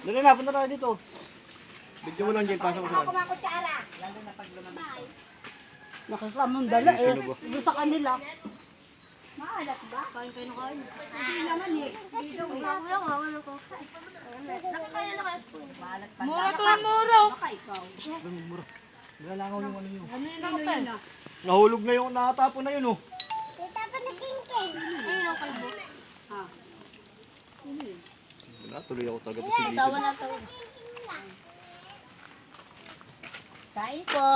Dali na, punta tayo dito. Bigyan mo lang dyan, pasok mo sa akin. Nakakamang dala eh. Sunog, oh. Doon sa kanila. Maalat ba? Kain kayo na kain. Hindi naman eh. Kuya, kuya, wala ko. Nakakain na kayo spoon. Mura to mura. Baka ikaw. Nalangaw yung ano yun. Ano yun ano yun ah? Nahulog na yung nakatapon na yun, oh. Ayun ang kalbo. Wala, tuloy ako talaga to si Lisa. Sawa na to. Kain po.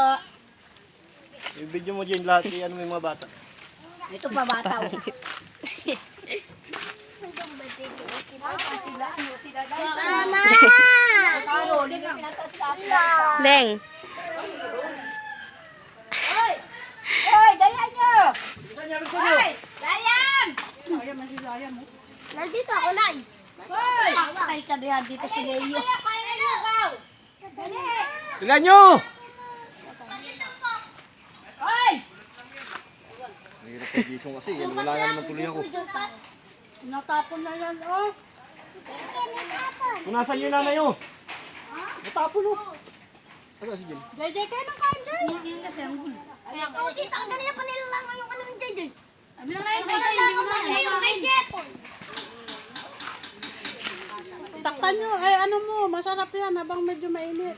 I-video mo dyan lahat, ano may mga bata. Ito pa bata oh. Mama! Leng. Hoy, nyo! Hoy! Kaya man si Ryan mo. Nandito ako, Nay. Hoy! Kay kadayan dito na ikaw! Dali! Tingnan nyo! Hoy! Mahirap kay Jason kasi, yan, wala nga naman tuloy ako. Natapon na yan oh. Kung nasan yung nanay, oh. Natapon, oh. Ano si Jen? JJ kayo ng kain din. Yung kasi ang gulo. Oh, tita, ang ganyan pa nila lang yung ano ng JJ. Sabi lang kayo, JJ, hindi mo na yung kay Jepon. Takpan nyo, eh ano mo, masarap yan habang medyo mainit.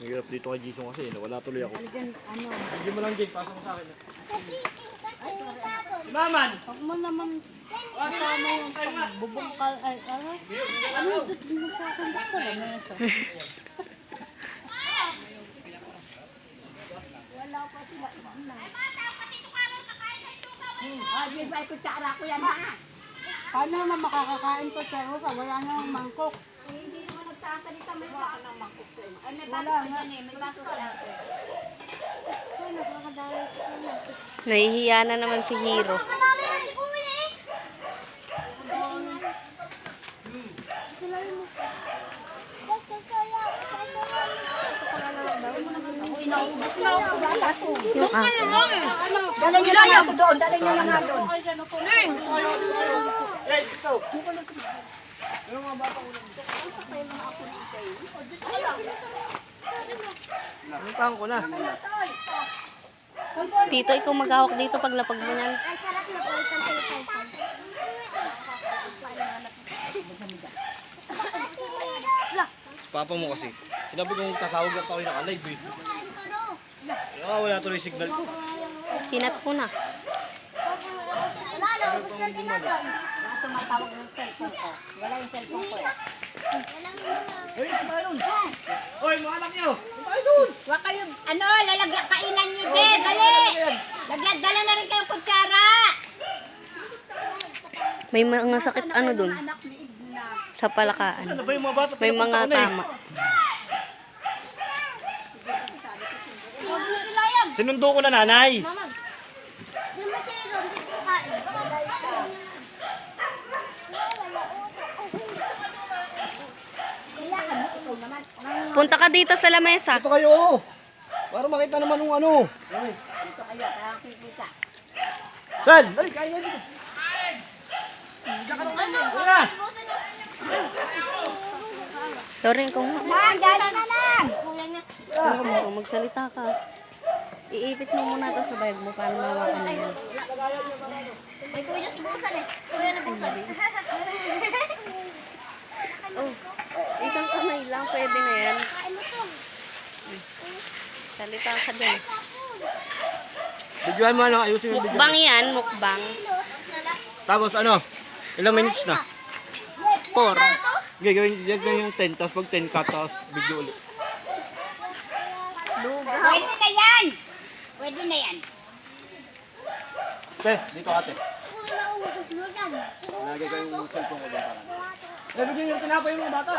Mahirap dito kay Jason kasi, wala tuloy ako. Bigyan mo lang dyan, pasok mo sa akin. Maman! Huwag mo naman kasama yung pagbubong ka, ay ano? Ano yung mo sa akin dak sa lamesa? Ah, di ba ito tsara ko yan ha? Paano naman makakakain to sa Rosa? Wala namang mangkok. Hindi naman nagsasalita may baka ng mangkok ko. Ay, may baso ka dyan eh. May baso si Kuya. Nahihiya na naman si Hiro. Nakakadami na si Kuya eh. Inaubos na ako. Yung ako. Dala niyo na ako doon. Dala niyo na nga doon. Puntahan ko na. Tito, ikaw maghawak dito pag lapag mo yan. Ang sarap na po itang sinisalsal. Papa mo kasi. Sinabi kong tatawag at ako yung naka-live eh. Ah, wala tuloy signal ko. Kinat ko na. Wala, naubos na din ako. Tumatawag ng cellphone ko. Wala yung cellphone ko. Hey, ito tayo nun! Hoy, mga anak nyo! Tayo dun! Huwag kayong, ano, lalagyan, kainan nyo din. Dali! Lagyan, dala na rin kayong kutsara. May mga sakit ano dun. Sa palakaan. Ano ba yung mga bata? May mga na eh. tama. Hindi sila yan. Sinundo ko na nanay. Mama, di mo sila ron, di ko kain. Punta ka dito sa lamesa. Ito kayo oh. Para makita naman yung ano. Dito kayo, kaya kikita. Sal! Dali, kain na dito. Loren, kung Man, dali na lang. Kuya niya. mo, magsalita ka. Iipit mo muna ito sa bayag mo para mawakan mo. May kuya si Busan eh. Kuya na Busan. Oh, isang kamay lang, pwede na yan. Salita ka dyan. Videoan mo ano, ayusin mo video. Mukbang yan, mukbang. Tapos ano, ilang minutes na? Four. Okay, gawin gawin yung 10, tapos pag 10 ka, tapos video ulit. Pwede na yan. Pwede na yan. Te, dito ate. Uy, naubos mo yan. Lagay ko yung cellphone ko doon para. Eh, bigyan yung tinapay yung mga bata.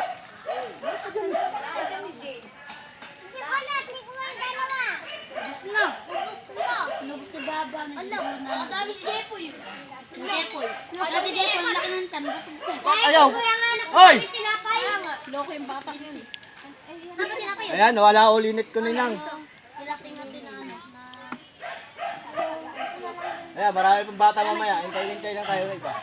Ano? Ayaw! Hoy! Loko yung bata yun? Ayan, wala ulinit ko ninang. Pilating natin na ano. na- Ayan, marami pang bata mamaya. Hintay-hintay lang tayo, iba.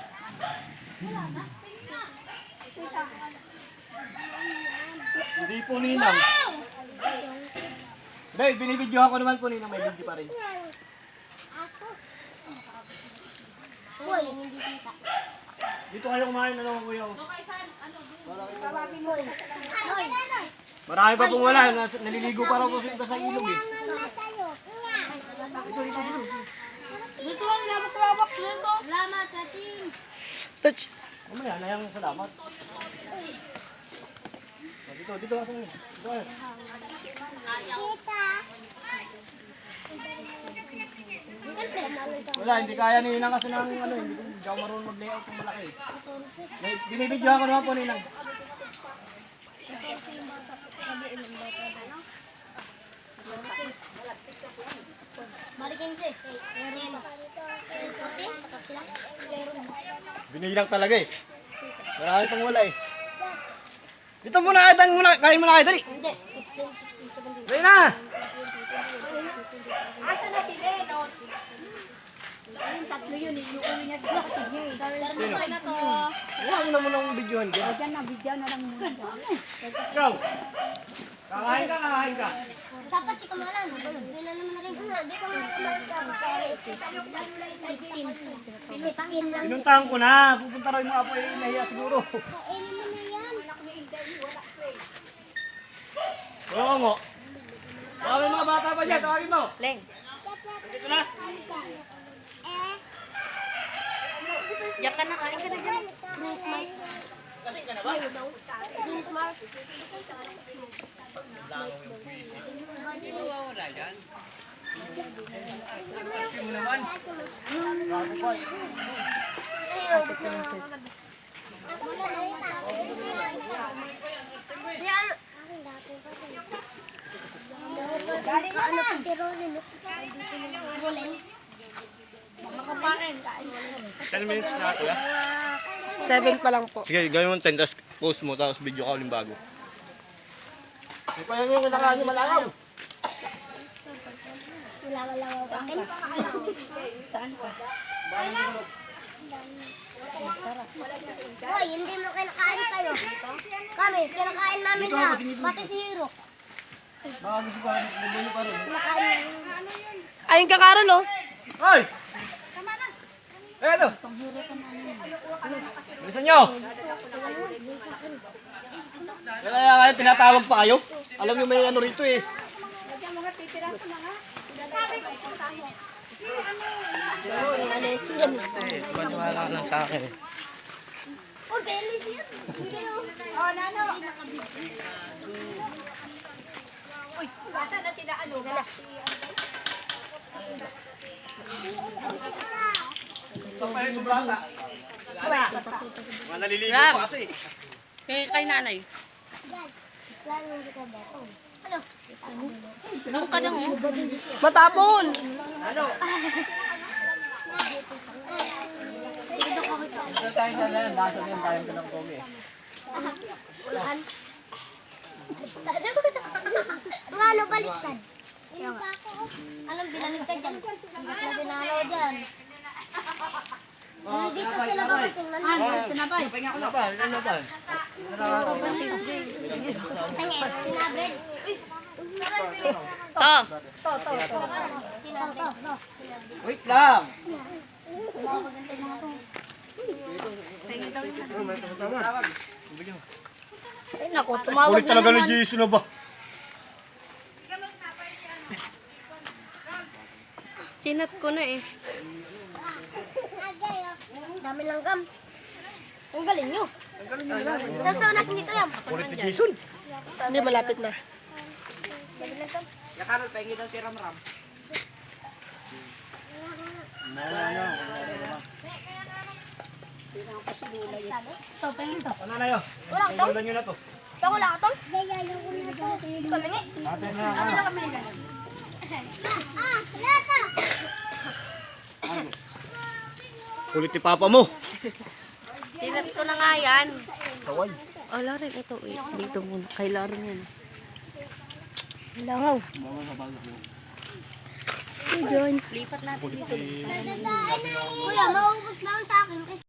Hindi po ninang. Dahil binibidyohan ko naman po ninang, may video pa rin. Uy, hindi kita. Dito kayo kumain, ano kuya? Uy. Uy. Marami pa pong wala, naliligo pa raw po sa ilog eh. Dito lang, lawak-lawak dito. Salamat sa team. Touch. Mamaya, nayang salamat. Dito, dito, dito. Dito, dito. Kita. Wala, hindi kaya ni Ninang kasi ng ano, hindi, ko- ako marunong mag-layout ng malaki. May- Binibidyohan ko naman po Ninang. Balikin Binilang talaga eh. Marami pang wala eh. Dito muna, kain muna, kain muna kayo, dali. Hindi. 15, 16, 17. Dali na! Asa na si Lenot? Yung tatlo yun, inuwi niya sa kapatid niya. eh. Sino? Wala mo na muna akong videohan dyan. Diyan na, bigyan na lang muna. Ikaw! Kakain ka, kakain ka. Dapat si Kamalan. Bila naman na rin. Hindi ko nga 15 lang. Pinuntahan ko na. Pupunta raw yung mga apo eh, nahiya siguro. Na. Oo nga. Tawagin mga bata pa dyan, tawagin mo. Leng. Dito na. Eh, Diyan ka na, kain ka na dyan. Please, Mike. Please, Mark. Yan. Ano pa si Rolin? Rolin? 10 minutes na ako, ya. Seven pa lang po. Sige, gawin mo 10, tapos post mo, tapos video ka ulit bago. May pa yung kinakain niyo malalaw. Wala wala wala akin. Hoy, hindi mo kinakain sa'yo. Kami, kinakain namin na. Pati si Hiro. Baka gusto pa, niyo pa rin. Kinakain namin. Ayun ka, Carol, oh. Hoy! Eh, ano? Bilisan nyo! Kaya kaya tinatawag pa kayo? Alam niyo may ano rito eh. Maniwala ka lang sa akin. Oh, Belis yun. Oh, nano. Uy, asa na sila ano? Sa pa yung brata. Wala. Mga naliligo pa kasi. Kay, kay nanay. Ano? Ano ka dyan, oh? Matapon! Ito tayo sa lalan, nasa din tayo ng komi eh. Ulan. Baliktad. Mga ano baliktad? Anong binaligtad dyan? Hindi na sinalo dyan. Hmm, Dito sila bakit yung nandun? Tinapay. Ano ba? Ano ba? Tinabred. To. Tinabred. Wait lang! Ay, naku, tumawag Ulit talaga ni Jason na ba? Sinat ko na, eh. Dami lang gam. Ang galing nyo. Saan natin dito yan? Ulit ni Jason. Hindi, malapit na. Dami lang gam. Ito, pengin to. Ano na yun? Walang to? Ulan nyo na to. Ito, wala ka to? Kami nga. Ano na kami? Ah, wala ka. Kulit ni Papa mo. Sinat ko na nga yan. Saway. Oh, Lauren, ito. Wait, dito muna. Kay Lauren yan. Langaw. John. Lipat natin dito. Kuya, maubos lang sa akin kasi